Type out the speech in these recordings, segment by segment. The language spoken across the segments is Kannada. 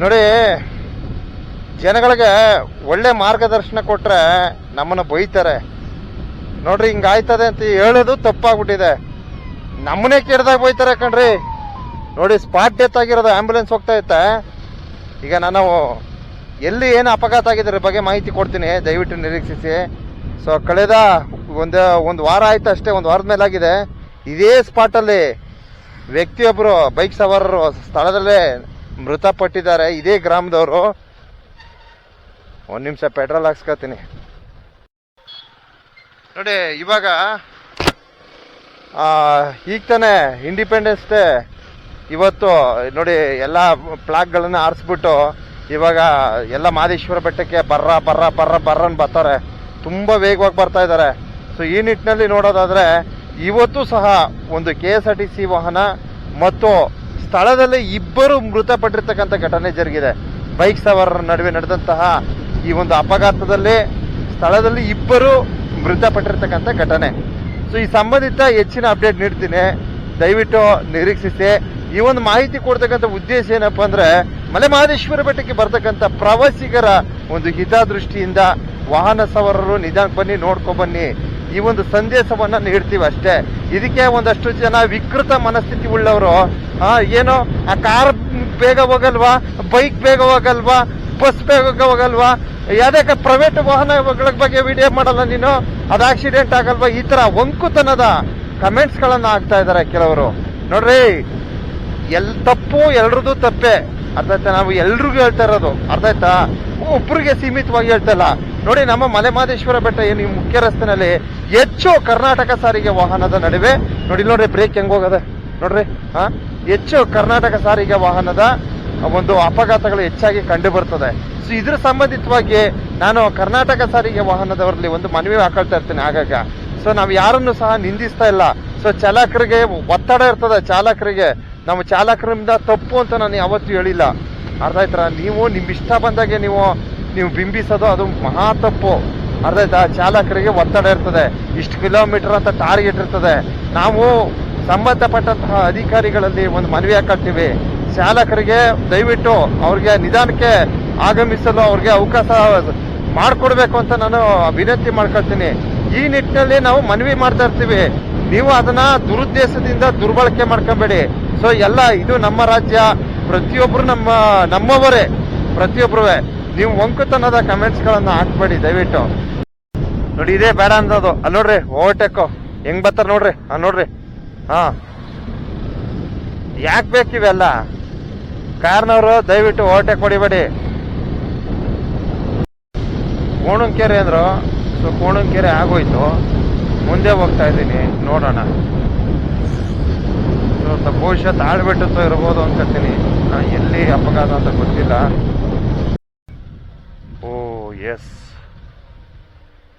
ನೋಡಿ, ಜನಗಳಿಗೆ ಒಳ್ಳೆ ಮಾರ್ಗದರ್ಶನ ಕೊಟ್ರೆ ನಮ್ಮನ್ನು ಬೈತಾರೆ. ನೋಡ್ರಿ ಹಿಂಗಾಯ್ತದೆ ಅಂತ ಹೇಳೋದು ತಪ್ಪಾಗ್ಬಿಟ್ಟಿದೆ. ನಮ್ಮನ್ನೇ ಕೆಡ್ದಾಗ ಬೈತಾರೆ ಕಣ್ರಿ. ನೋಡಿ ಸ್ಪಾಟ್ ಡೆತ್ ಆಗಿರೋದು ಆಂಬ್ಯುಲೆನ್ಸ್ ಹೋಗ್ತಾ ಇತ್ತ. ಈಗ ನಾನು ಎಲ್ಲಿ ಏನು ಅಪಘಾತ ಆಗಿದ್ರು ಬಗ್ಗೆ ಮಾಹಿತಿ ಕೊಡ್ತೀನಿ, ದಯವಿಟ್ಟು ನಿರೀಕ್ಷಿಸಿ. ಸೊ ಕಳೆದ ಒಂದು ಒಂದು ವಾರ ಆಯ್ತು ಅಷ್ಟೇ, ಒಂದು ವಾರದ ಮೇಲೆ ಆಗಿದೆ. ಇದೇ ಸ್ಪಾಟಲ್ಲಿ ವ್ಯಕ್ತಿಯೊಬ್ಬರು ಬೈಕ್ ಸವಾರರು ಸ್ಥಳದಲ್ಲೇ ಮೃತಪಟ್ಟಿದ್ದಾರೆ. ಇದೇ ಗ್ರಾಮದವರು. ಒಂದು ನಿಮಿಷ ಪೆಟ್ರೋಲ್ ಹಾಕ್ಸ್ಕೊತೀನಿ. ನೋಡಿ, ಇವಾಗ ಈಗ ತಾನೇ ಇಂಡಿಪೆಂಡೆನ್ಸ್ ಡೇ ಇವತ್ತು, ನೋಡಿ, ಎಲ್ಲ ಪ್ಲಾಗ್ಗಳನ್ನು ಆರಿಸ್ಬಿಟ್ಟು, ಇವಾಗ ಎಲ್ಲ ಮಾದೇಶ್ವರ ಬೆಟ್ಟಕ್ಕೆ ಬರ್ರ ಬರ್ರ ಬರ್ರ ಬರ್ರನ್ ಬರ್ತಾರೆ. ತುಂಬ ವೇಗವಾಗಿ ಬರ್ತಾ ಇದ್ದಾರೆ. ಸೊ ಈ ನಿಟ್ಟಿನಲ್ಲಿ ನೋಡೋದಾದ್ರೆ, ಇವತ್ತು ಸಹ ಒಂದು K S R T C ವಾಹನ ಮತ್ತು ಸ್ಥಳದಲ್ಲಿ ಇಬ್ಬರು ಮೃತಪಟ್ಟಿರ್ತಕ್ಕಂಥ ಘಟನೆ ಜರುಗಿದೆ. ಬೈಕ್ ಸವಾರರ ನಡುವೆ ನಡೆದಂತಹ ಈ ಒಂದು ಅಪಘಾತದಲ್ಲಿ ಸ್ಥಳದಲ್ಲಿ ಇಬ್ಬರು ಮೃತಪಟ್ಟಿರ್ತಕ್ಕಂಥ ಘಟನೆ. ಸೊ ಈ ಸಂಬಂಧಿತ ಹೆಚ್ಚಿನ ಅಪ್ಡೇಟ್ ನೀಡ್ತೀನಿ. ದಯವಿಟ್ಟು ನಿರೀಕ್ಷಿಸಿ. ಈ ಒಂದು ಮಾಹಿತಿ ಕೊಡ್ತಕ್ಕಂಥ ಉದ್ದೇಶ ಏನಪ್ಪಾ ಅಂದ್ರೆ ಮಲೆ ಮಹದೇಶ್ವರ ಬೆಟ್ಟಕ್ಕೆ ಬರ್ತಕ್ಕಂಥ ಪ್ರವಾಸಿಗರ ಒಂದು ಹಿತದೃಷ್ಟಿಯಿಂದ ವಾಹನ ಸವಾರರು ನಿಧಾನಕ್ಕೆ ಬನ್ನಿ ನೋಡ್ಕೊಂಡ್ ಬನ್ನಿ. ಈ ಒಂದು ಸಂದೇಶವನ್ನು ನೀಡ್ತೀವಿ ಅಷ್ಟೇ. ಇದಕ್ಕೆ ಒಂದಷ್ಟು ಜನ ವಿಕೃತ ಮನಸ್ಥಿತಿ ಉಳ್ಳವರು. ಏನೋ? ಆ ಕಾರ್ ಬೇಗ ಹೋಗಲ್ವಾ? ಬೈಕ್ ಬೇಗ ಹೋಗಲ್ವಾ? ಬಸ್ ಬೇಗ ಹೋಗಲ್ವಾ? ಯಾವ್ದಕ್ಕೆ ಪ್ರೈವೇಟ್ ವಾಹನಗಳ ಬಗ್ಗೆ ವಿಡಿಯೋ ಮಾಡಲ್ಲ ನೀನು? ಅದು ಆಕ್ಸಿಡೆಂಟ್ ಆಗಲ್ವಾ? ಈ ತರ ಒಂಕುತನದ ಕಮೆಂಟ್ಸ್ಗಳನ್ನು ಆಗ್ತಾ ಇದಾರೆ ಕೆಲವರು. ನೋಡ್ರಿ, ಎಲ್ ತಪ್ಪು ಎಲ್ರದ್ದು ತಪ್ಪೆ. ಅರ್ಥ ಆಯ್ತಾ? ನಾವು ಎಲ್ರಿಗೂ ಹೇಳ್ತಾ ಇರೋದು. ಅರ್ಥ ಆಯ್ತಾ? ಒಬ್ಬರಿಗೆ ಸೀಮಿತವಾಗಿ ಹೇಳ್ತಾ ಇಲ್ಲ. ನೋಡಿ, ನಮ್ಮ ಮಲೆಮಹದೇಶ್ವರ ಬೆಟ್ಟ ಏನು ಈ ಮುಖ್ಯ ರಸ್ತೆನಲ್ಲಿ ಹೆಚ್ಚು ಕರ್ನಾಟಕ ಸಾರಿಗೆ ವಾಹನದ ನಡುವೆ, ನೋಡಿ, ನೋಡ್ರಿ ಬ್ರೇಕ್ ಹೆಂಗ್ ಹೋಗದೆ? ನೋಡ್ರಿ, ಹಾ? ಹೆಚ್ಚು ಕರ್ನಾಟಕ ಸಾರಿಗೆ ವಾಹನದ ಒಂದು ಅಪಘಾತಗಳು ಹೆಚ್ಚಾಗಿ ಕಂಡು ಬರ್ತದೆ. ಸೊ ಇದ್ರ ಸಂಬಂಧಿತವಾಗಿ ನಾನು ಕರ್ನಾಟಕ ಸಾರಿಗೆ ವಾಹನದವರಲ್ಲಿ ಒಂದು ಮನವಿ ಹಾಕೊಳ್ತಾ ಇರ್ತೇನೆ ಆಗಾಗ. ಸೊ ನಾವು ಯಾರನ್ನು ಸಹ ನಿಂದಿಸ್ತಾ ಇಲ್ಲ. ಸೊ ಚಾಲಕರಿಗೆ ಒತ್ತಡ ಇರ್ತದೆ. ಚಾಲಕರಿಗೆ ನಮ್ಮ ಚಾಲಕರಿಂದ ತಪ್ಪು ಅಂತ ನಾನು ಯಾವತ್ತೂ ಹೇಳಿಲ್ಲ. ಅರ್ಥ ಆಯ್ತರ? ನೀವು ನಿಮ್ಮ ಇಷ್ಟ ಬಂದಾಗೆ ನೀವು ನೀವು ಬಿಂಬಿಸೋದು ಅದು ಮಹಾ ತಪ್ಪು. ಅರ್ಥ ಆಯ್ತಾ? ಚಾಲಕರಿಗೆ ಒತ್ತಡ ಇರ್ತದೆ. ಇಷ್ಟು ಕಿಲೋಮೀಟರ್ ಅಂತ ಟಾರ್ಗೆಟ್ ಇರ್ತದೆ. ನಾವು ಸಂಬಂಧಪಟ್ಟಂತಹ ಅಧಿಕಾರಿಗಳಲ್ಲಿ ಒಂದು ಮನವಿ ಹಾಕೊಳ್ತೀವಿ ಚಾಲಕರಿಗೆ ದಯವಿಟ್ಟು ಅವ್ರಿಗೆ ನಿಧಾನಕ್ಕೆ ಆಗಮಿಸಲು ಅವ್ರಿಗೆ ಅವಕಾಶ ಮಾಡಿಕೊಡ್ಬೇಕು ಅಂತ ನಾನು ವಿನಂತಿ ಮಾಡ್ಕೊಳ್ತೀನಿ. ಈ ನಿಟ್ಟಿನಲ್ಲಿ ನಾವು ಮನವಿ ಮಾಡ್ತಾ ಇರ್ತೀವಿ. ನೀವು ಅದನ್ನ ದುರುದ್ದೇಶದಿಂದ ದುರ್ಬಳಕೆ ಮಾಡ್ಕೊಬೇಡಿ. ಸೊ ಎಲ್ಲ, ಇದು ನಮ್ಮ ರಾಜ್ಯ. ಪ್ರತಿಯೊಬ್ಬರು ನಮ್ಮ, ನಮ್ಮವರೇ. ಪ್ರತಿಯೊಬ್ರುವೆ. ನೀವು ಒಂಕುತನದ ಕಮೆಂಟ್ಸ್ ಗಳನ್ನ ಹಾಕ್ಬೇಡಿ, ದಯವಿಟ್ಟು. ನೋಡಿ, ಇದೇ ಬೇಡ ಅಂದದು ಅಲ್ಲಿ ನೋಡ್ರಿ, ಓವರ್ಟೇಕು. ಹೆಂಗ್ ಬರ್ತಾರ ನೋಡ್ರಿ ಆ ನೋಡ್ರಿ. ಹಾ. ಯಾಕೆ ಬೇಕಿವೆಲ್ಲ ಕಾರ್ನವರು, ದಯವಿಟ್ಟು ಓವರ್ಟೇಕ್ ಹೊಡಿಬೇಡಿ. ಕೋಣಂಕೆರೆ ಅಂದ್ರು, ಸೊ, ಕೋಣಂಕೆರೆ ಆಗೋಯ್ತು. ಮುಂದೆ ಹೋಗ್ತಾ ಇದ್ದೀನಿ, ನೋಡೋಣ. ಬಹುಶಃ ತಾಳ್ಬಿಟ್ಟು ಇರ್ಬೋದು ಅನ್ಕೋತೀನಿ ಎಲ್ಲಿ ಅಪಘಾತ ಅಂತ ಗೊತ್ತಿಲ್ಲ. ಎಸ್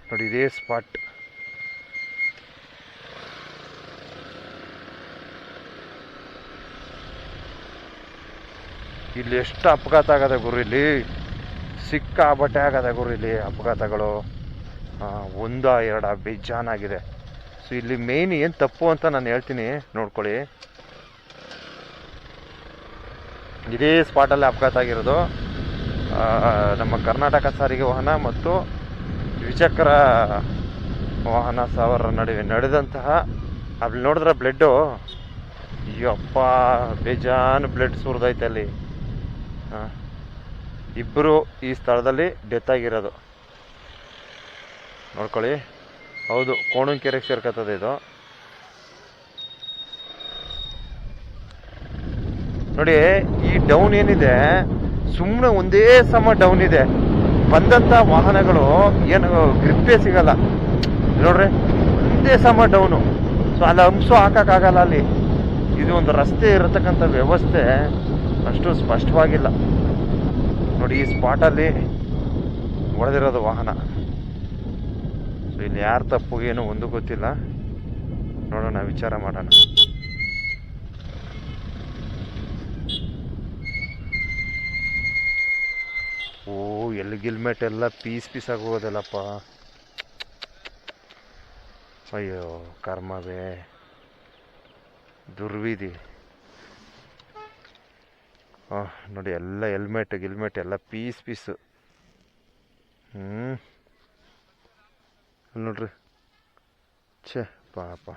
ನೋಡಿ ಇದೇ ಸ್ಪಾಟ್ ಇಲ್ಲಿ ಎಷ್ಟು ಅಪಘಾತ ಆಗದೆ ಗುರು ಇಲ್ಲಿ? ಸಿಕ್ಕಾಬಟ್ಟೆ ಆಗದೆ ಗುರು ಇಲ್ಲಿ ಅಪಘಾತಗಳು. ಒಂದ ಎರಡ ಬೇಜಾನಾಗಿದೆ ಸೊ ಇಲ್ಲಿ ಮೇನ್ ಏನು ತಪ್ಪು ಅಂತ ನಾನು ಹೇಳ್ತೀನಿ, ನೋಡ್ಕೊಳ್ಳಿ. ಇದೇ ಸ್ಪಾಟಲ್ಲಿ ಅಪಘಾತ ಆಗಿರೋದು. ನಮ್ಮ ಕರ್ನಾಟಕ ಸಾರಿಗೆ ವಾಹನ ಮತ್ತು ದ್ವಿಚಕ್ರ ವಾಹನ ಸವಾರರ ನಡುವೆ ನಡೆದಂತಹ ಅಲ್ಲಿ ನೋಡಿದ್ರೆ ಬ್ಲಡ್ಡು ಅಯ್ಯಪ್ಪ ಬೇಜಾನ್ ಬ್ಲಡ್ ಸುರಿದೈತೆ ಅಲ್ಲಿ. ಇಬ್ಬರು ಈ ಸ್ಥಳದಲ್ಲಿ ಡೆತ್ ಆಗಿರೋದು. ನೋಡ್ಕೊಳ್ಳಿ. ಹೌದು ಕೋಣಂಕೆರೆಗೆ ಸೇರ್ಕತ್ತದೆ ಇದು. ನೋಡಿ, ಈ ಡೌನ್ ಏನಿದೆ ಸುಮ್ಮನೆ ಒಂದೇ ಸಮ ಡೌನ್ ಇದೆ. ಬಂದಂತ ವಾಹನಗಳು ಏನು ಗ್ರಿಪ್ಪೇ ಸಿಗಲ್ಲ. ನೋಡ್ರಿ, ಒಂದೇ ಸಮ ಡೌನು ಸೊ ಅಲ್ಲಿ ಅಂಶ ಹಾಕೋಕ್ಕಾಗಲ್ಲ ಅಲ್ಲಿ. ಇದು ಒಂದು ರಸ್ತೆ ಇರತಕ್ಕಂಥ ವ್ಯವಸ್ಥೆ. ಅಷ್ಟು ಸ್ಪಷ್ಟವಾಗಿಲ್ಲ. ನೋಡಿ, ಈ ಸ್ಪಾಟಲ್ಲಿ ಹೊಡೆದಿರೋದು ವಾಹನ. ಸೊ ಇಲ್ಲಿ ಯಾರು ತಪ್ಪು, ಏನು, ಒಂದು ಗೊತ್ತಿಲ್ಲ. ನೋಡೋಣ, ವಿಚಾರ ಮಾಡೋಣ ಓ ಎಲ್ಲಿ ಗಿಲ್ಮೆಟ್ ಎಲ್ಲ ಪೀಸ್ ಪೀಸ್ ಆಗೋದಲ್ಲಪ್ಪ ಅಯ್ಯೋ, ಕರ್ಮವೇ. ದುರ್ವಿಧಿ. ಹಾಂ ನೋಡಿ, ಎಲ್ಲ ಹೆಲ್ಮೆಟ್ ಗಿಲ್ಮೆಟ್ ಎಲ್ಲ ಪೀಸ್ ಪೀಸು ಹ್ಞೂ ನೋಡ್ರಿ. ಛೇ, ಪಾಪ.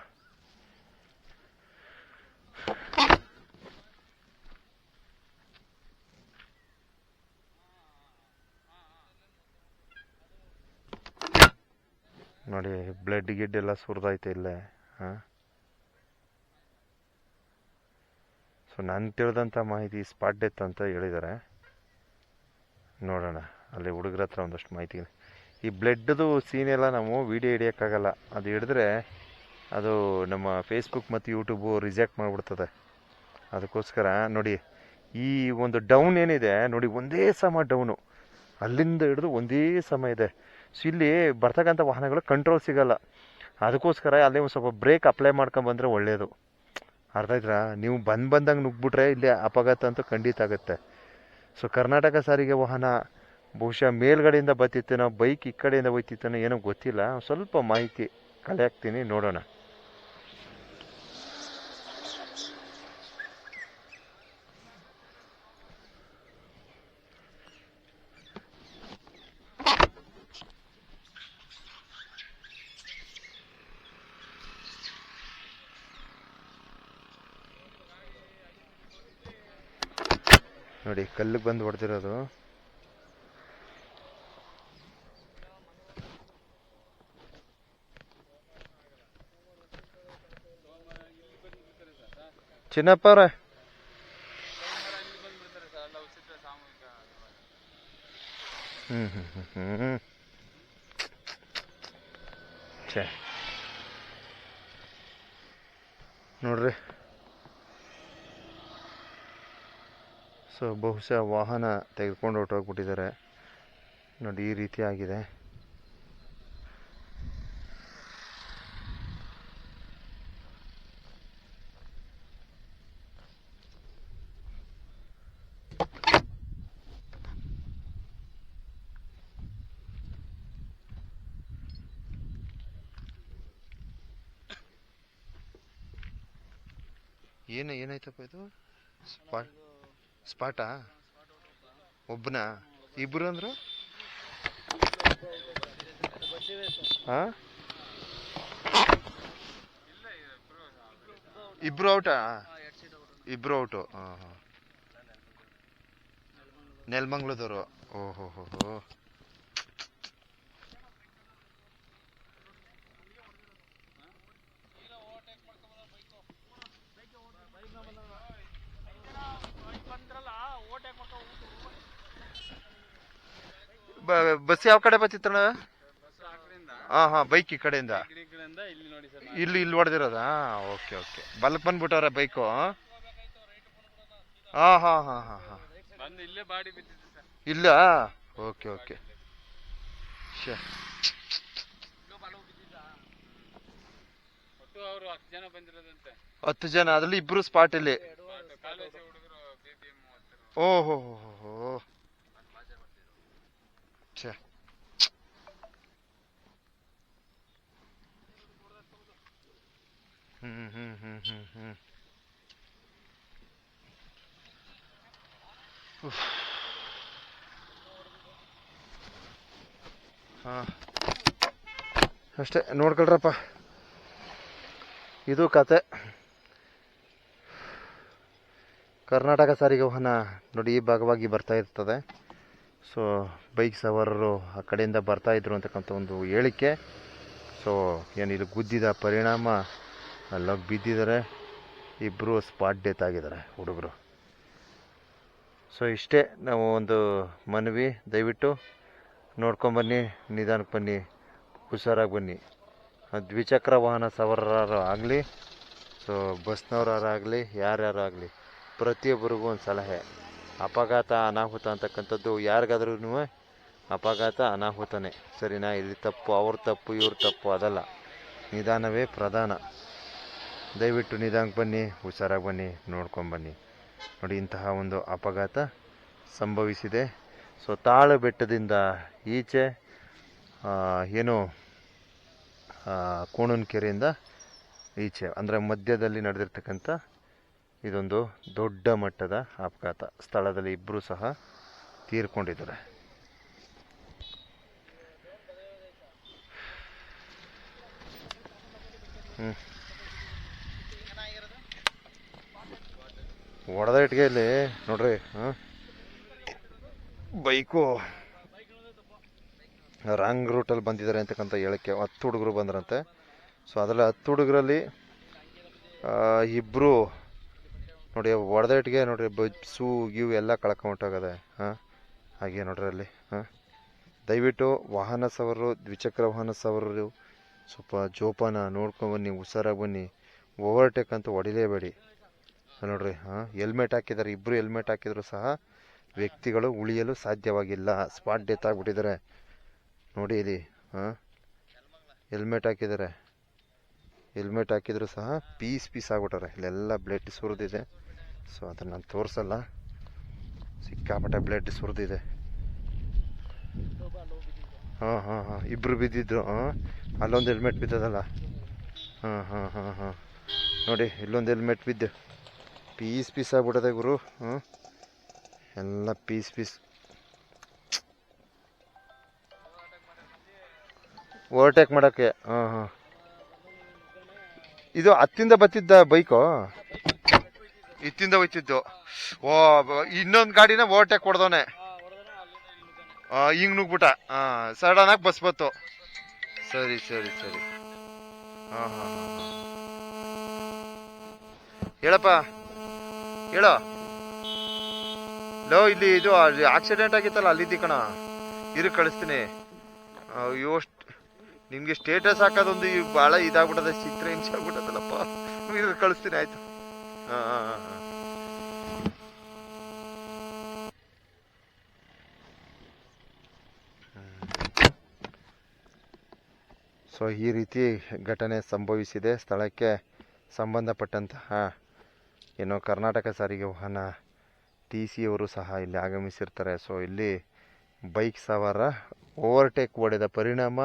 ನೋಡಿ ಬ್ಲಡ್ ಗಿಡ್ ಎಲ್ಲ ಸುರಿದೈತೆ ಇಲ್ಲೇ, ಹಾಂ? ಸೊ ನಾನು ತಿಳಿದಂಥ ಮಾಹಿತಿ ಸ್ಪಾಟ್ ಡೆತ್ ಅಂತ ಹೇಳಿದ್ದಾರೆ ನೋಡೋಣ, ಅಲ್ಲಿ ಹುಡುಗರ ಹತ್ರ ಒಂದಷ್ಟು ಮಾಹಿತಿ ಇದೆ. ಈ ಬ್ಲಡ್ದು ಸೀನ್ ಎಲ್ಲ ನಾವು ವಿಡಿಯೋ ಹಿಡಿಯೋಕ್ಕಾಗಲ್ಲ. ಅದು ಹಿಡಿದ್ರೆ ಅದು ನಮ್ಮ ಫೇಸ್ಬುಕ್ ಮತ್ತು ಯೂಟ್ಯೂಬು ರಿಜೆಕ್ಟ್ ಮಾಡಿಬಿಡ್ತದೆ. ಅದಕ್ಕೋಸ್ಕರ ನೋಡಿ, ಈ ಒಂದು ಡೌನ್ ಏನಿದೆ, ನೋಡಿ, ಒಂದೇ ಸಮ ಡೌನು ಅಲ್ಲಿಂದ ಹಿಡಿದು ಒಂದೇ ಸಮ ಇದೆ. ಸೊ ಇಲ್ಲಿ ಬರ್ತಕ್ಕಂಥ ವಾಹನಗಳು ಕಂಟ್ರೋಲ್ ಸಿಗೋಲ್ಲ. ಅದಕ್ಕೋಸ್ಕರ ಅಲ್ಲೇ ಒಂದು ಸ್ವಲ್ಪ ಬ್ರೇಕ್ ಅಪ್ಲೈ ಮಾಡ್ಕೊಂಬಂದ್ರೆ ಒಳ್ಳೆಯದು ಅರ್ಥ ಆಯ್ತಾ ನೀವು ಬಂದು ಬಂದಂಗೆ ನುಗ್ಬಿಟ್ರೆ ಇಲ್ಲಿ ಅಪಘಾತ ಅಂತೂ ಖಂಡಿತ ಆಗುತ್ತೆ. ಸೊ ಕರ್ನಾಟಕ ಸಾರಿಗೆ ವಾಹನ ಬಹುಶಃ ಮೇಲ್ಗಡೆಯಿಂದ ಬತ್ತಿತ್ತೇನೋ ಬೈಕ್ ಈ ಕಡೆಯಿಂದ ಬೈತಿತ್ತೇನೋ ಏನೋ ಗೊತ್ತಿಲ್ಲ. ಸ್ವಲ್ಪ ಮಾಹಿತಿ ಕಲೆ ಹಾಕ್ತೀನಿ, ನೋಡೋಣ. ನೋಡಿ ಕಲ್ಲಿಗೆ ಬಂದು ಹೊಡೆದಿರೋದು. ಚಿನ್ನಪ್ಪ ಹ್ಮ್ ಹ್ಮ್ ಹ್ಮ್ ಹ್ಮ್ ಹ್ಮ್. ಛೇ. ಸೊ ಬಹುಶಃ ವಾಹನ ತೆಗೆದುಕೊಂಡು ಹೊರಟೋಗ್ಬಿಟ್ಟಿದ್ದಾರೆ. ನೋಡಿ ಈ ರೀತಿ ಆಗಿದೆ. ಏನು ಏನಾಯ್ತಪ್ಪ ಇದು? ಸ್ಪಾಟ್ ಸ್ಪಾಟಾ? ಒಬ್ಬನ ಇಬ್ರು ಅಂದ್ರು? ಹಾ ಇಬ್ರು ಔಟಾ? ಇಬ್ರು ಔಟು ಹಾಂ ಹಾಂ ನೆಲಮಂಗ್ಲದವರು ಓಹೋ ಹೋ ಹೋ ಬಸ್ ಯಾವ ಕಡೆ ಬತ್ತಿತ್ತಣ್ಣ? ಹಾ ಹಾ, ಬೈಕ್ ಈ ಕಡೆಯಿಂದ. ಇಲ್ಲಿ ಇಲ್ಲಿ ಹೊಡೆದಿರೋದಾ? Okay okay. ಬಲ್ಕ್ ಬಂದ್ಬಿಟ್ಟವ್ರ ಬೈಕು. ಹಾ ಹಾ ಹಾ ಹಾ ಹಾ. ಇಲ್ಲೇ? Okay okay. ಹತ್ತು ಜನ, ಅದ್ರಲ್ಲಿ ಇಬ್ರು ಸ್ಪಾಟ್ ಇಲ್ಲಿ. ಓಹೋ ಹೋ ಹೋ ಹೋ ಛೇ ಹಾಂ ಅಷ್ಟೇ, ನೋಡ್ಕೊಳ್ರಪ್ಪ. ಇದು ಕತೆ. ಕರ್ನಾಟಕ ಸಾರಿಗೆ ವಾಹನ ನೋಡಿ, ಈ ಭಾಗವಾಗಿ ಬರ್ತಾ ಇರ್ತದೆ. ಸೊ ಬೈಕ್ ಸವಾರರು ಆ ಕಡೆಯಿಂದ ಬರ್ತಾ ಇದ್ರು ಅಂತಕ್ಕಂಥ ಒಂದು ಹೇಳಿಕೆ. ಸೊ ಏನು ಗುದ್ದಿದ ಪರಿಣಾಮ ಅಲ್ಲೋಗಿ ಬಿದ್ದಿದ್ದಾರೆ. ಇಬ್ಬರು ಸ್ಪಾಟ್ ಡೆತ್ ಆಗಿದ್ದಾರೆ ಹುಡುಗರು. ಸೊ ಇಷ್ಟೇ ನಾವು ಒಂದು ಮನವಿ. ದಯವಿಟ್ಟು ನೋಡ್ಕೊಂಬನ್ನಿ ನಿಧಾನಕ್ಕೆ ಬನ್ನಿ, ಹುಷಾರಾಗಿ ಬನ್ನಿ. ದ್ವಿಚಕ್ರ ವಾಹನ ಸವಾರರು ಆಗಲಿ ಸೊ ಬಸ್ನವರಾಗಲಿ ಯಾರ್ಯಾರು ಆಗಲಿ, ಪ್ರತಿಯೊಬ್ಬರಿಗೂ ಒಂದು ಸಲಹೆ. ಅಪಘಾತ, ಅನಾಹುತ ಅಂತಕ್ಕಂಥದ್ದು ಯಾರಿಗಾದ್ರೂ ಅಪಘಾತ, ಅನಾಹುತನೇ. ಸರಿನಾ? ಇಲ್ಲಿ ತಪ್ಪು, ಅವ್ರ ತಪ್ಪು, ಇವ್ರ ತಪ್ಪು, ಅದಲ್ಲ. ನಿಧಾನವೇ ಪ್ರಧಾನ. ದಯವಿಟ್ಟು ನಿಧಾನಕ್ಕೆ ಬನ್ನಿ, ಹುಷಾರಾಗಿ ಬನ್ನಿ ನೋಡ್ಕೊಂಬನ್ನಿ ನೋಡಿ, ಇಂತಹ ಒಂದು ಅಪಘಾತ ಸಂಭವಿಸಿದೆ. ಸೊ ತಾಳು ಬೆಟ್ಟದಿಂದ ಈಚೆ ಏನು ಕೋಣನ ಕೆರೆಯಿಂದ ಈಚೆ, ಅಂದರೆ ಮಧ್ಯದಲ್ಲಿ ನಡೆದಿರ್ತಕ್ಕಂಥ ಇದೊಂದು ದೊಡ್ಡ ಮಟ್ಟದ ಅಪಘಾತ. ಸ್ಥಳದಲ್ಲಿ ಇಬ್ಬರೂ ಸಹ ತೀರ್ಕೊಂಡಿದ್ದಾರೆ. ಹ್ಞೂ ಹೊಡೆದ ಇಟ್ಗೆ ಇಲ್ಲಿ ನೋಡ್ರಿ ಹಾಂ. ಬೈಕು. ರಾಂಗ್ ರೂಟಲ್ಲಿ ಬಂದಿದ್ದಾರೆ ಅಂತಕ್ಕಂಥ ಹೇಳಕ್ಕೆ ಹತ್ತು ಹುಡುಗರು ಬಂದ್ರಂತೆ. ಸೊ ಅದರಲ್ಲಿ ಹತ್ತು ಹುಡುಗರಲ್ಲಿ ಇಬ್ಬರು ನೋಡಿ ಹೊಡೆದೇಟ್ಗೆ ನೋಡ್ರಿ ಬಸ್ಸು ಗಿವ್ ಎಲ್ಲ ಕಳ್ಕೊಂಬಿಟ್ಟೋಗದೆ ಹಾಂ. ಹಾಗೆ ನೋಡ್ರಿ ಅಲ್ಲಿ ಹಾಂ. ದಯವಿಟ್ಟು ವಾಹನ ಸವಾರರು ದ್ವಿಚಕ್ರ ವಾಹನ ಸವಾರರು ಸ್ವಲ್ಪ ಜೋಪಾನ ನೋಡ್ಕೊಂಡು ಬನ್ನಿ ಹುಷಾರಾಗಿ ಬನ್ನಿ ಓವರ್ಟೇಕ್ ಅಂತ ಹೊಡಿಲೇಬೇಡಿ. ನೋಡ್ರಿ ಹೆಲ್ಮೆಟ್ ಹಾಕಿದ್ದಾರೆ ಇಬ್ಬರು ಹೆಲ್ಮೆಟ್ ಹಾಕಿದ್ರು ಸಹ ವ್ಯಕ್ತಿಗಳು ಉಳಿಯಲು ಸಾಧ್ಯವಾಗಿಲ್ಲ. ಸ್ಪಾಟ್ ಡೆತ್ ಆಗಿಬಿಟ್ಟಿದ್ದಾರೆ. ನೋಡಿ ಇಲ್ಲಿ ಹೆಲ್ಮೆಟ್ ಹಾಕಿದ್ದಾರೆ. ಹೆಲ್ಮೆಟ್ ಹಾಕಿದ್ರು ಸಹ ಪೀಸ್ ಪೀಸ್ ಆಗ್ಬಿಟ್ಟಾರೆ. ಇಲ್ಲೆಲ್ಲ ಬ್ಲಡ್ ಸುರಿದಿದೆ. ಸೊ ಅದನ್ನು ನಾನು ತೋರಿಸಲ್ಲ. ಸಿಕ್ಕಾಪಟ್ಟೆ ಬ್ಲಡ್ ಸುರಿದಿದೆ. ಹಾಂ ಹಾಂ ಹಾಂ ಇಬ್ಬರು ಬಿದ್ದಿದ್ರು ಹಾಂ, ಅಲ್ಲೊಂದು ಹೆಲ್ಮೆಟ್ ಬಿದ್ದದಲ್ಲ. ಹಾಂ ಹಾಂ ಹಾಂ ಹಾಂ. ನೋಡಿ, ಇಲ್ಲೊಂದು ಹೆಲ್ಮೆಟ್ ಬಿದ್ದು. ಪೀಸ್ ಪೀಸ್ ಆಗ್ಬಿಟ್ಟದೆ ಗುರು. ಹ್ಞೂ ಎಲ್ಲ ಪೀಸ್ ಪೀಸ್ ಓವರ್ಟೇಕ್ ಮಾಡೋಕ್ಕೆ, ಹಾಂ ಹಾಂ. ಇದು ಹತ್ತಿಂದ ಬತ್ತಿದ್ದ ಬೈಕು ಇತ್ತಿಂದ ಹೋಯ್ತಿದ್ದು ಓ ಇನ್ನೊಂದು ಗಾಡಿನ ಓವರ್ಟೇಕ್ ಹೊಡೆದವನೆ. ಹಿಂಗೆ ನುಗ್ಬಿಟ್ಟ. ಹಾಂ ಸಡನ್ ಆಗಿ ಬಸ್ ಬತ್ತು ಸರಿ ಸರಿ ಸರಿ. ಹಾಂ ಹಾಂ ಹಾಂ. ಹೇಳಪ್ಪ. ಹೇಳೋ? ಲೋ, ಇಲ್ಲಿ ಇದು ಆಕ್ಸಿಡೆಂಟ್ ಆಗಿತ್ತಲ್ಲ, ಅಲ್ಲಿದ್ದಿ ಕಣ. ಇರು, ಕಳಿಸ್ತೀನಿ. ಅಯ್ಯೋ ನಿಮಗೆ ಸ್ಟೇಟಸ್ ಹಾಕೋದೊಂದು ಭಾಳ ಇದಾಗ್ಬಿಟ್ಟದ ಚಿತ್ರ ಹಿಂಸೆ ಆಗ್ಬಿಟ್ಟದಲ್ಲಪ್ಪ ಇರು, ಕಳಿಸ್ತೀನಿ, ಆಯ್ತು. ಹಾಂ ಸೊ ಈ ರೀತಿ ಘಟನೆ ಸಂಭವಿಸಿದೆ, ಸ್ಥಳಕ್ಕೆ ಸಂಬಂಧಪಟ್ಟಂತಹ ಏನೋ ಕರ್ನಾಟಕ ಸಾರಿಗೆ ವಾಹನ ಟಿ ಸಿ ಅವರು ಸಹ ಇಲ್ಲಿ ಆಗಮಿಸಿರ್ತಾರೆ. ಸೊ ಇಲ್ಲಿ ಬೈಕ್ ಸವಾರ ಓವರ್ಟೇಕ್ ಹೊಡೆದ ಪರಿಣಾಮ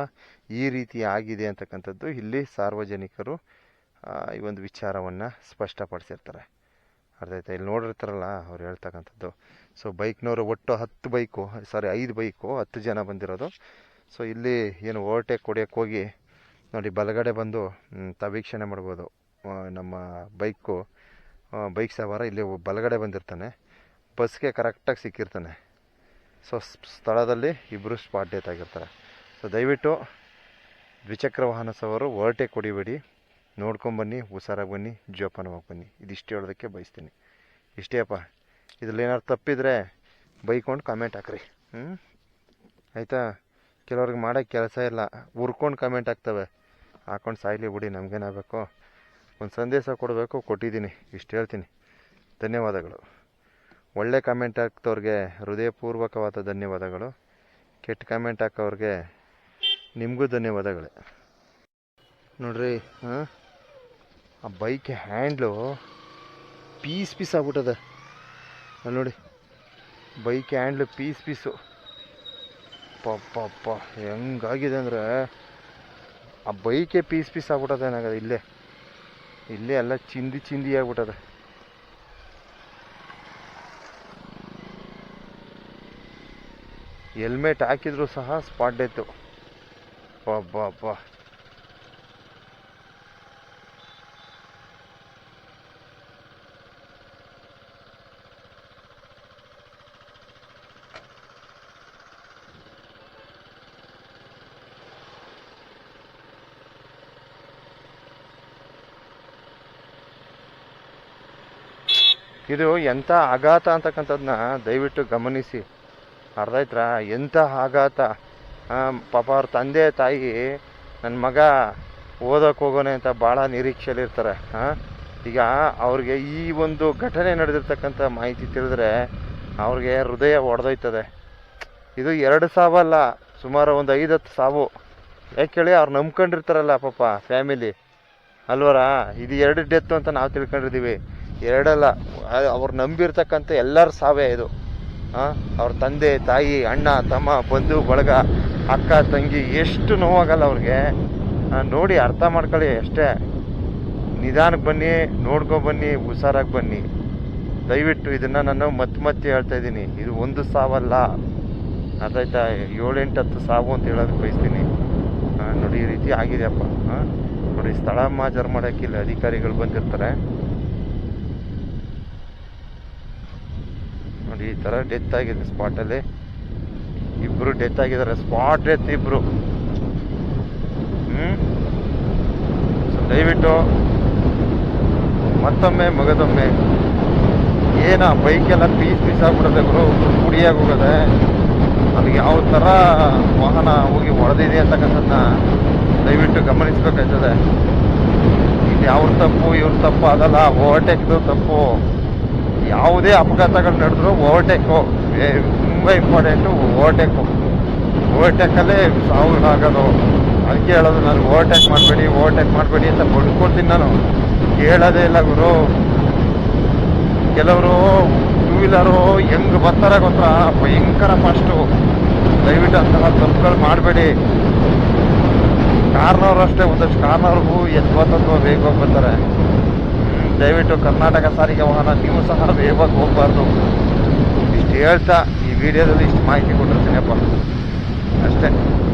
ಈ ರೀತಿ ಆಗಿದೆ ಅಂತಕ್ಕಂಥದ್ದು ಇಲ್ಲಿ ಸಾರ್ವಜನಿಕರು ಈ ಒಂದು ವಿಚಾರವನ್ನು ಸ್ಪಷ್ಟಪಡಿಸಿರ್ತಾರೆ. ಅರ್ಥ ಆಯ್ತಾ ಇಲ್ಲಿ ನೋಡಿರ್ತಾರಲ್ಲ ಅವ್ರು ಹೇಳ್ತಕ್ಕಂಥದ್ದು. ಸೊ ಬೈಕ್ನವರು ಒಟ್ಟು ಹತ್ತು ಬೈಕು ಸಾರಿ ಐದು ಬೈಕು ಹತ್ತು ಜನ ಬಂದಿರೋದು. ಸೊ ಇಲ್ಲಿ ಏನು ಓವರ್ಟೇಕ್ ಹೊಡೆಯೋಕ್ಕೆ ಹೋಗಿ ನೋಡಿ, ಬಲಗಡೆ ಬಂದು ತವೀಕ್ಷಣೆ ತಾವು ವೀಕ್ಷಣೆ ಮಾಡ್ಬೋದು ನಮ್ಮ ಬೈಕು ಬೈಕ್ ಸವಾರ ಇಲ್ಲಿ ಬಲಗಡೆ ಬಂದಿರ್ತಾನೆ. ಬಸ್ಗೆ ಕರೆಕ್ಟಾಗಿ ಸಿಕ್ಕಿರ್ತಾನೆ. ಸೊ, ಸ್ಥಳದಲ್ಲಿ ಇಬ್ಬರು ಸ್ಪಾಟ್ ಡೆತ್ ಆಗಿರ್ತಾರೆ. ಸೊ ದಯವಿಟ್ಟು ದ್ವಿಚಕ್ರ ವಾಹನ ಸವಾರು ಹೊರಟೆ ಹೊಡಿಬೇಡಿ ನೋಡ್ಕೊಂಬನ್ನಿ ಹುಷಾರಾಗಿ ಬನ್ನಿ, ಜೋಪಾನವಾಗಿ ಬನ್ನಿ. ಇದಿಷ್ಟು ಹೇಳೋದಕ್ಕೆ ಬಯಸ್ತೀನಿ. ಇಷ್ಟೇ ಅಪ್ಪ. ಇದ್ರಲ್ಲಿ ಏನಾದ್ರು ತಪ್ಪಿದರೆ ಬೈಕೊಂಡು ಕಾಮೆಂಟ್ ಹಾಕ್ರಿ. ಹ್ಞೂ ಆಯಿತಾ? ಕೆಲವ್ರಿಗೆ ಮಾಡೋಕ್ಕೆ ಕೆಲಸ ಇಲ್ಲ. ಉರ್ಕೊಂಡು ಕಮೆಂಟ್ ಹಾಕ್ತವೆ. ಹಾಕೊಂಡು ಸಾಯ್ಲಿ ಬಿಡಿ ನಮಗೇನಾಗಬೇಕು ಒಂದು ಸಂದೇಶ ಕೊಡಬೇಕು, ಕೊಟ್ಟಿದ್ದೀನಿ. ಇಷ್ಟು ಹೇಳ್ತೀನಿ. ಧನ್ಯವಾದಗಳು. ಒಳ್ಳೆ ಕಮೆಂಟ್ ಹಾಕ್ತವ್ರಿಗೆ ಹೃದಯಪೂರ್ವಕವಾದ ಧನ್ಯವಾದಗಳು. ಕೆಟ್ಟ ಕಮೆಂಟ್ ಹಾಕೋರಿಗೆ ನಿಮಗೂ ಧನ್ಯವಾದಗಳೇ. ನೋಡ್ರಿ, ಹಾಂ? ಆ ಬೈಕ್ ಹ್ಯಾಂಡ್ಲು ಪೀಸ್ ಪೀಸ್ ಆಗ್ಬಿಟ್ಟದ. ನೋಡಿ. ಬೈಕ್ ಹ್ಯಾಂಡ್ಲು ಪೀಸ್ ಪೀಸು ಪಪ್ಪ ಹೆಂಗಾಗಿದೆ ಅಂದರೆ ಆ ಬೈಕೇ ಪೀಸ್ ಪೀಸ್ ಆಗ್ಬಿಟ್ಟದೆ ಏನಾಗದೆ ಇಲ್ಲೇ. ಇಲ್ಲೇ ಎಲ್ಲ ಚಿಂದಿ ಚಿಂದಿ ಆಗ್ಬಿಟ್ಟದ. ಹೆಲ್ಮೆಟ್ ಹಾಕಿದ್ರು ಸಹ ಸ್ಪಾಟ್ ಡೆತ್ತು ಅಬ್ಬಾ ಇದು ಎಂಥ ಆಘಾತ ಅಂತಕ್ಕಂಥದ್ದನ್ನ ದಯವಿಟ್ಟು ಗಮನಿಸಿ. ಅರ್ಥ ಆಯ್ತಾ ಎಂಥ ಆಘಾತ? ಪಾಪ ಅವ್ರ ತಂದೆ, ತಾಯಿ ನನ್ನ ಮಗ ಓದೋಕೆ ಹೋಗೋಣ ಅಂತ ಭಾಳ ನಿರೀಕ್ಷೆಯಲ್ಲಿರ್ತಾರೆ ಹಾಂ ಈಗ ಅವ್ರಿಗೆ ಈ ಒಂದು ಘಟನೆ ನಡೆದಿರ್ತಕ್ಕಂಥ ಮಾಹಿತಿ ತಿಳಿದ್ರೆ ಅವ್ರಿಗೆ ಹೃದಯ ಒಡೆದೋಯ್ತದೆ. ಇದು ಎರಡು ಸಾವಲ್ಲ ಸುಮಾರು ಒಂದು ಐದು ಹತ್ತು ಸಾವು. ಯಾಕೆ ಹೇಳಿ ಅವ್ರು ನಂಬ್ಕೊಂಡಿರ್ತಾರಲ್ಲ ಪಾಪ ಫ್ಯಾಮಿಲಿ ಅಲ್ವರ? ಇದು ಎರಡು ಡೆತ್ತು ಅಂತ ನಾವು ತಿಳ್ಕೊಂಡಿದ್ದೀವಿ. ಎರಡಲ್ಲ ಅವ್ರು ನಂಬಿರ್ತಕ್ಕಂಥ ಎಲ್ಲರ ಸಾವೇ ಇದು. ಹಾಂ ಅವ್ರ ತಂದೆ, ತಾಯಿ, ಅಣ್ಣ, ತಮ್ಮ, ಬಂಧು, ಬಳಗ, ಅಕ್ಕ, ತಂಗಿ, ಎಷ್ಟು ನೋವಾಗಲ್ಲ ಅವ್ರಿಗೆ. ನೋಡಿ ಅರ್ಥ ಮಾಡ್ಕೊಳ್ಳಿ ಅಷ್ಟೇ. ನಿಧಾನಕ್ಕೆ ಬನ್ನಿ, ನೋಡ್ಕೊ ಬನ್ನಿ, ಹುಷಾರಾಗಿ ಬನ್ನಿ. ದಯವಿಟ್ಟು ಇದನ್ನು ನಾನು ಮತ್ತೆ ಮತ್ತೆ ಹೇಳ್ತಾ ಇದ್ದೀನಿ. ಇದು ಒಂದು ಸಾವಲ್ಲ. ಅರ್ಥ ಆಯ್ತಾ ಏಳೆಂಟು ಹತ್ತು ಸಾವು ಅಂತ ಹೇಳೋದಕ್ಕೆ ಬಯಸ್ತೀನಿ. ನೋಡಿ ಈ ರೀತಿ ಆಗಿದೆಯಪ್ಪ ಆ? ನೋಡಿ ಸ್ಥಳ ಮಾಜರ್ ಮಾಡೋಕ್ಕಿಲ್ಲ ಅಧಿಕಾರಿಗಳು ಬಂದಿರ್ತಾರೆ. ನೋಡಿ, ಈ ಥರ ಡೆತ್ ಆಗಿದೆ ಸ್ಪಾಟಲ್ಲಿ ಇಬ್ರು ಡೆತ್ ಆಗಿದ್ದಾರೆ ಸ್ಪಾಟ್ ಡೆತ್ ಇಬ್ರು. ಹ್ಮ್? ಸೊ ದಯವಿಟ್ಟು ಮತ್ತೊಮ್ಮೆ, ಮಗದೊಮ್ಮೆ. ಏನ ಬೈಕೆಲ್ಲ ಪೀಸ್ ಪೀಸ್ ಆಗ್ಬಿಡುತ್ತೆ ಗುರು ಕುಡಿಯಾಗಿ ಹೋಗದೆ. ಅಲ್ಲಿ ಯಾವ ಥರ ವಾಹನ ಹೋಗಿ ಹೊಡೆದಿದೆ ಅಂತಕ್ಕಂಥದ್ದನ್ನ ದಯವಿಟ್ಟು ಗಮನಿಸ್ಬೇಕಾಯ್ತದೆ ಇದು ಅವ್ರ ತಪ್ಪು, ಇವ್ರ ತಪ್ಪು, ಅದಲ್ಲ ಓವರ್ಟೇಕ್ದು ತಪ್ಪು. ಯಾವುದೇ ಅಪಘಾತಗಳು ನಡೆದ್ರು ಓವರ್ಟೇಕು ತುಂಬ ಇಂಪಾರ್ಟೆಂಟು ಓವರ್ಟೇಕು. ಓವರ್ಟೇಕಲ್ಲೇ ಸಾವುಗಳಾಗೋದು ಅದಕ್ಕೆ ಹೇಳೋದು ನಾನು ಓವರ್ಟೇಕ್ ಮಾಡಬೇಡಿ ಓವರ್ಟೇಕ್ ಮಾಡಬೇಡಿ ಅಂತ ಬಡ್ಕೊಡ್ತೀನಿ ನಾನು. ಕೇಳೋದೇ ಇಲ್ಲ ಗುರು. ಕೆಲವರು ಟೂ ವೀಲರು ಹೆಂಗ್ ಬರ್ತಾರೆ ಗೊತ್ತಾ? ಭಯಂಕರ ಫಾಸ್ಟು ದಯವಿಟ್ಟು ಅಂತಹ ತಪ್ಪುಗಳು ಮಾಡಬೇಡಿ. ಕಾರ್ನವ್ರು ಅಷ್ಟೇ ಒಂದಷ್ಟು ಕಾರ್ನವ್ರಿಗೂ ಎತ್ವತ್ತತ್ವ ಬೇಗ ಬರ್ತಾರೆ ದಯವಿಟ್ಟು ಕರ್ನಾಟಕ ಸಾರಿಗೆ ವಾಹನ ನೀವು ಸಹ ವೇಗವಾಗಿ ಹೋಗಬಾರ್ದು. ಇಷ್ಟು ಹೇಳ್ತಾ ಈ ವಿಡಿಯೋದಲ್ಲಿ ಇಷ್ಟು ಮಾಹಿತಿ ಕೊಟ್ಟಿರ್ತೀನಪ್ಪ. ಅಷ್ಟೇ.